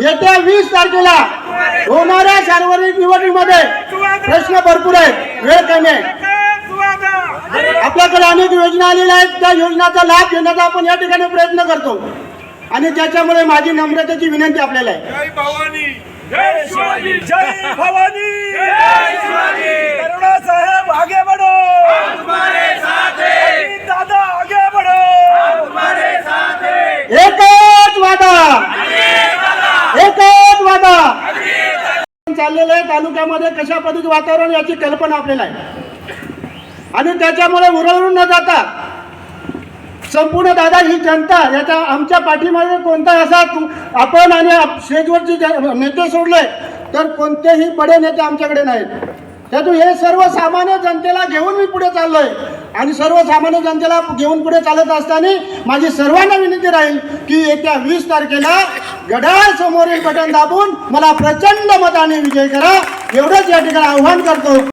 येत्या वीस तारखेला होणाऱ्या सार्वजनिक निवडणुकीमध्ये प्रश्न भरपूर आहेत. वेळ कमी आहे. आपल्याकडे अनेक योजना आलेल्या आहेत. त्या योजनाचा लाभ घेण्याचा आपण या ठिकाणी प्रयत्न करतो. आणि त्याच्यामुळे माझी नम्रतेची विनंती आपल्याला आहे. जय भवानी. जय शिवाजी. जय भवानी. चाललेलं आहे तालुक्यामध्ये कशा पद्धतीचं वातावरण याची कल्पना आपल्याला आहे. आणि त्याच्यामुळे उरळून न जाता संपूर्ण दादा ही जनता याचा आमच्या पाठीमागे कोणता असा आपण आणि आप- नेते सोडले तर कोणतेही बडे नेते आमच्याकडे नाहीत. त्यातून हे सर्वसामान्य जनतेला घेऊन मी पुढे चाललोय. आणि सर्वसामान्य जनतेला घेऊन पुढे चालत असताना माझी सर्वांना विनंती राहील की येत्या वीस तारखेला गडाळ समोरील बटन दाबून मला प्रचंड मताने विजय करा. एवढंच या ठिकाणी आव्हान करतो.